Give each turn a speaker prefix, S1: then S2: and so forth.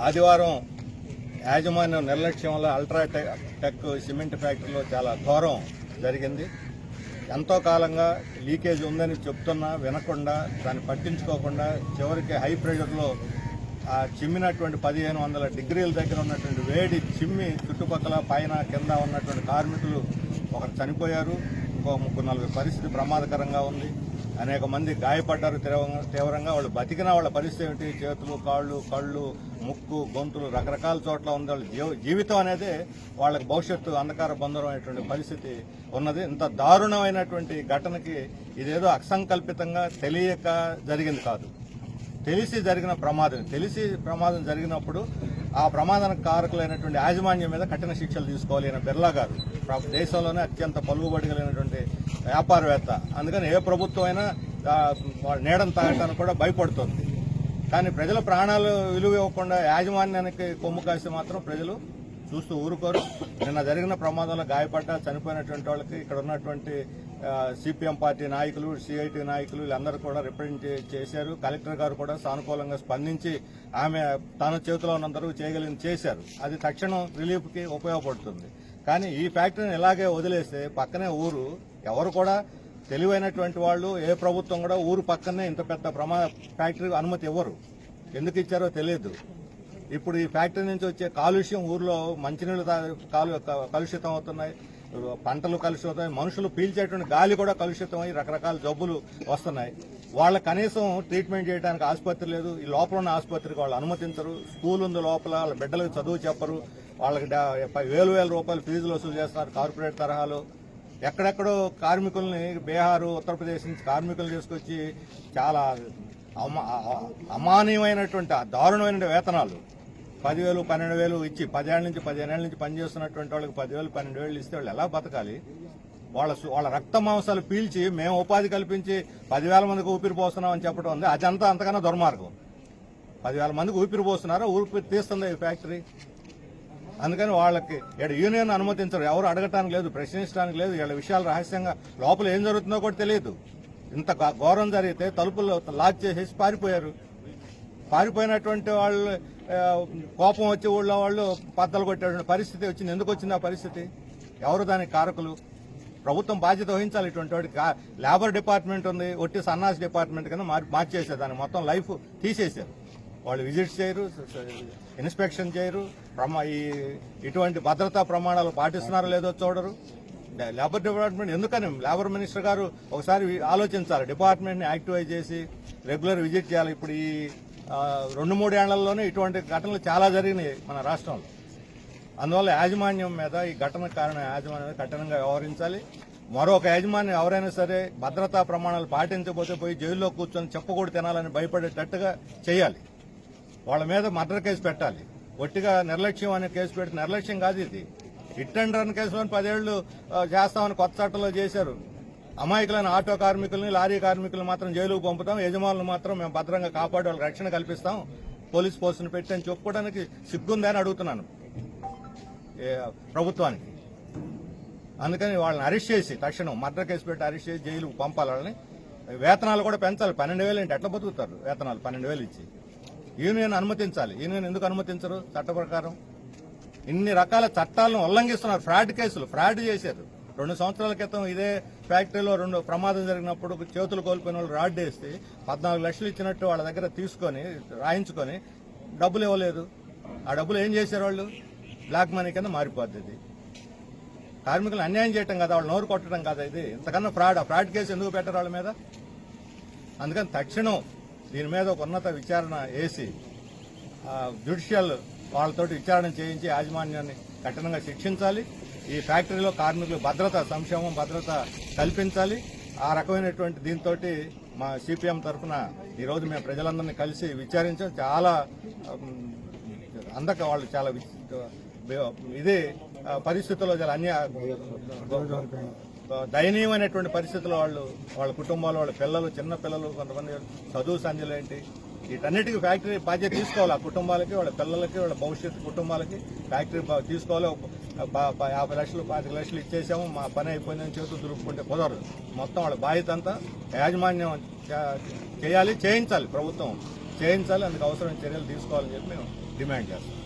S1: ఆదివారం యాజమాన్యం నిర్లక్ష్యం వల్ల అల్ట్రాటెక్ టెక్ సిమెంట్ ఫ్యాక్టరీలో చాలా ఘోరం జరిగింది. ఎంతో కాలంగా లీకేజ్ ఉందని చెప్తున్నా వినకుండా దాన్ని పట్టించుకోకుండా చివరికి హై ప్రెషర్లో ఆ చిమ్మినటువంటి పదిహేను వందల డిగ్రీల దగ్గర ఉన్నటువంటి వేడి చిమ్మి చుట్టుపక్కల పైన కింద ఉన్నటువంటి కార్మికులు ఒకరు చనిపోయారు. ఇంకో ముగ్గురు నలుగురు పరిస్థితి ప్రమాదకరంగా ఉంది. అనేక మంది గాయపడ్డారు తీవ్రంగా- తీవ్రంగా. వాళ్ళు బతికిన వాళ్ళ పరిస్థితి ఏమిటి? చేతులు కాళ్ళు కళ్ళు ముక్కు గొంతులు రకరకాల చోట్ల ఉంది. వాళ్ళ జీవితం అనేది వాళ్ళకి భవిష్యత్తు అంధకార బంధురమైనటువంటి పరిస్థితి ఉన్నది. ఇంత దారుణమైనటువంటి ఘటనకి ఇదేదో అసంకల్పితంగా తెలియక జరిగింది కాదు. తెలిసి జరిగిన ప్రమాదం తెలిసి ప్రమాదం జరిగినప్పుడు ఆ ప్రమాదానికి కారకులైనటువంటి యాజమాన్యం మీద కఠిన శిక్షలు తీసుకోవాలి అని బిర్లా గారు. దేశంలోనే అత్యంత పలుకుబడి కలిగినటువంటి వ్యాపారవేత్త. అందుకని ఏ ప్రభుత్వం అయినా నీడం నీడను తాగటానికి కూడా భయపడుతుంది. కానీ ప్రజల ప్రాణాలు విలువ ఇవ్వకుండా యాజమాన్యానికి కొమ్ము కాస్తే మాత్రం ప్రజలు చూస్తూ ఊరుకోరు. నిన్న జరిగిన ప్రమాదంలో గాయపడ్డ చనిపోయినటువంటి వాళ్ళకి ఇక్కడ ఉన్నటువంటి సిపిఎం పార్టీ నాయకులు సిఐటి నాయకులు వీళ్ళందరూ కూడా రిప్రజెంట్ చేశారు. కలెక్టర్ గారు కూడా సానుకూలంగా స్పందించి ఆమె తన చేతిలో ఉన్నందరూ చేయగలిగిన చేశారు. అది తక్షణం రిలీఫ్కి ఉపయోగపడుతుంది. కానీ ఈ ఫ్యాక్టరీని ఇలాగే వదిలేస్తే పక్కనే ఊరు ఎవరు కూడా తెలివైనటువంటి వాళ్ళు ఏ ప్రభుత్వం కూడా ఊరు పక్కనే ఇంత పెద్ద ప్రమా ఫ్యాక్టరీ అనుమతి ఇవ్వరు. ఎందుకు ఇచ్చారో తెలియదు. ఇప్పుడు ఈ ఫ్యాక్టరీ నుంచి వచ్చే కాలుష్యం ఊర్లో మంచినీళ్ళు కాలు కలుషితం అవుతున్నాయి. పంటలు కలుషితం మనుషులు పీల్చేటువంటి గాలి కూడా కలుషితం అయ్యి రకరకాల జబ్బులు వస్తున్నాయి. వాళ్ళ కనీసం ట్రీట్మెంట్ చేయడానికి ఆసుపత్రి లేదు. ఈ లోపల ఉన్న ఆసుపత్రికి వాళ్ళు అనుమతించరు. స్కూల్ ఉంది లోపల వాళ్ళ బిడ్డలకు చదువు చెప్పరు. వాళ్ళకి వేలు వేల రూపాయలు ఫీజులు వసూలు చేస్తున్నారు కార్పొరేట్ తరహాలో. ఎక్కడెక్కడో కార్మికుల్ని బీహారు ఉత్తరప్రదేశ్ నుంచి కార్మికులు తీసుకొచ్చి చాలా అమానీయమైనటువంటి దారుణమైన వేతనాలు పదివేలు పన్నెండు వేలు ఇచ్చి పదేళ్ళ నుంచి పదిహేనేళ్ళ నుంచి పనిచేస్తున్నటువంటి వాళ్ళకి పదివేలు పన్నెండు వేలు ఇస్తే వాళ్ళు ఎలా బతకాలి? వాళ్ళ వాళ్ళ రక్త మాంసాలు పీల్చి మేము ఉపాధి కల్పించి పదివేల మందికి ఊపిరి పోస్తున్నాం అని చెప్పడం ఉంది. అదంతా అంతకన్నా దుర్మార్గం. పదివేల మందికి ఊపిరి పోస్తున్నారా? ఊపిరి తీస్తుంది ఈ ఫ్యాక్టరీ? అందుకని వాళ్ళకి ఇక్కడ యూనియన్ అనుమతించరు. ఎవరు అడగటానికి లేదు ప్రశ్నించడానికి లేదు. వీళ్ళ విషయాలు రహస్యంగా లోపల ఏం జరుగుతుందో కూడా తెలియదు. ఇంత ఘోరం జరిగితే తలుపులు లాక్ చేసేసి పారిపోయారు. పారిపోయినటువంటి వాళ్ళు కోపం వచ్చే ఊళ్ళో వాళ్ళు పద్దలు కొట్టేటువంటి పరిస్థితి వచ్చింది. ఎందుకు వచ్చింది ఆ పరిస్థితి? ఎవరు దానికి కారకులు? ప్రభుత్వం బాధ్యత వహించాలి. ఇటువంటి వాడికి కా- లేబర్ డిపార్ట్మెంట్ ఉంది. ఒట్టి సన్నాస్ డిపార్ట్మెంట్ కింద మార్- మార్చేసారు దాన్ని మొత్తం లైఫ్ తీసేశారు. వాళ్ళు విజిట్స్ చేయరు ఇన్స్పెక్షన్ చేయరు. ప్రమా ఈ ఇటువంటి భద్రతా ప్రమాణాలు పాటిస్తున్నారో లేదో చూడరు. లేబర్ డిపార్ట్మెంట్ ఎందుకని లేబర్ మినిస్టర్ గారు ఒకసారి ఆలోచించాలి. డిపార్ట్మెంట్ని యాక్టివైజ్ చేసి రెగ్యులర్ విజిట్ చేయాలి. ఇప్పుడు ఈ రెండు రెండు మూడేళ్ళలోనే ఇటువంటి ఘటనలు చాలా జరిగినాయి మన రాష్ట్రంలో. అందువల్ల యాజమాన్యం మీద ఈ ఘటన కారణం యాజమాన్యం కఠినంగా వ్యవహరించాలి. మరొక యాజమాన్యం ఎవరైనా సరే భద్రతా ప్రమాణాలు పాటించకపోతే పోయి జైల్లో కూర్చొని చెప్పకూడదు తినాలని భయపడేటట్టుగా చేయాలి. వాళ్ళ మీద మర్డర్ కేసు పెట్టాలి. ఒట్టిగా నిర్లక్ష్యం అనే కేసు పెట్టి నిర్లక్ష్యం కాదు ఇది. హిట్ అండ్ రన్ కేసులో పదేళ్ళు చేస్తామని కొత్త చట్టంలో చేశారు. అమాయకులైన ఆటో కార్మికుల్ని లారీ కార్మికులు మాత్రం జైలుకు పంపుతాం. యజమానులు మాత్రం మేము భద్రంగా కాపాడే వాళ్ళకి రక్షణ కల్పిస్తాం. పోలీస్ పోస్టును పెట్టి అని చెప్పుకోవడానికి సిగ్గుందని అడుగుతున్నాను. ఏ, ప్రభుత్వానికి. అందుకని వాళ్ళని అరెస్ట్ చేసి తక్షణం మర్డర్ కేసు పెట్టి అరెస్ట్ చేసి జైలుకు పంపాలి వాళ్ళని వేతనాలు కూడా పెంచాలి. పన్నెండు వేలు ఏంటి? ఎట్లా బతుకుతారు వేతనాలు? పన్నెండు వేలు ఇచ్చి. యూనియన్ అనుమతించాలి. యూనియన్ ఎందుకు అనుమతించరు? చట్ట ప్రకారం. ఇన్ని రకాల చట్టాలను ఉల్లంఘిస్తున్నారు. ఫ్రాడ్ కేసులు. ఫ్రాడ్ చేశారు రెండు సంవత్సరాల క్రితం ఇదే ఫ్యాక్టరీలో రెండు ప్రమాదం జరిగినప్పుడు చేతులు కోల్పోయిన వాళ్ళు రాడ్ వేస్తే పద్నాలుగు లక్షలు ఇచ్చినట్టు వాళ్ళ దగ్గర తీసుకొని రాయించుకొని డబ్బులు ఇవ్వలేదు. ఆ డబ్బులు ఏం చేశారు వాళ్ళు? బ్లాక్ మనీ కింద మారిపోద్ది ఇది. కార్మికులు అన్యాయం చేయటం కదా వాళ్ళు నోరు కొట్టడం కదా ఇది. ఇంతకన్నా ఫ్రాడ్ ఆ ఫ్రాడ్ కేసు ఎందుకు పెట్టరు వాళ్ళ మీద? అందుకని తక్షణం దీని మీద ఒక ఉన్నత విచారణ వేసి జ్యుడిషియల్ వాళ్ళతోటి విచారణ చేయించి యాజమాన్యాన్ని కఠినంగా శిక్షించాలి. ఈ ఫ్యాక్టరీలో కార్మికులు భద్రత సంక్షేమం భద్రత కల్పించాలి. ఆ రకమైనటువంటి దీంతో మా సిపిఎం తరఫున ఈరోజు మేము ప్రజలందరినీ కలిసి విచారించాం. చాలా అందక వాళ్ళు చాలా ఇది పరిస్థితుల్లో చాలా అన్య దయనీయమైనటువంటి పరిస్థితుల్లో వాళ్ళు వాళ్ళ కుటుంబాలు వాళ్ళ పిల్లలు చిన్న పిల్లలు కొంతమంది చదువు సంధ్యలు ఏంటి వీటన్నిటికీ ఫ్యాక్టరీ బాధ్యత తీసుకోవాలి. ఆ కుటుంబాలకి వాళ్ళ పిల్లలకి వాళ్ళ భవిష్యత్తు కుటుంబాలకి ఫ్యాక్టరీ తీసుకోవాలి. యాభై లక్షలు పాతిక లక్షలు ఇచ్చేసాము. మా పని అయిపోయిందని చేతులు దురుపుకుంటే కుదరదు. మొత్తం వాళ్ళ బాధ్యత అంతా యాజమాన్యం చేయాలి చేయించాలి ప్రభుత్వం. చేయించాలి అందుకు అవసరమైన చర్యలు తీసుకోవాలని చెప్పి మేము డిమాండ్ చేస్తాం.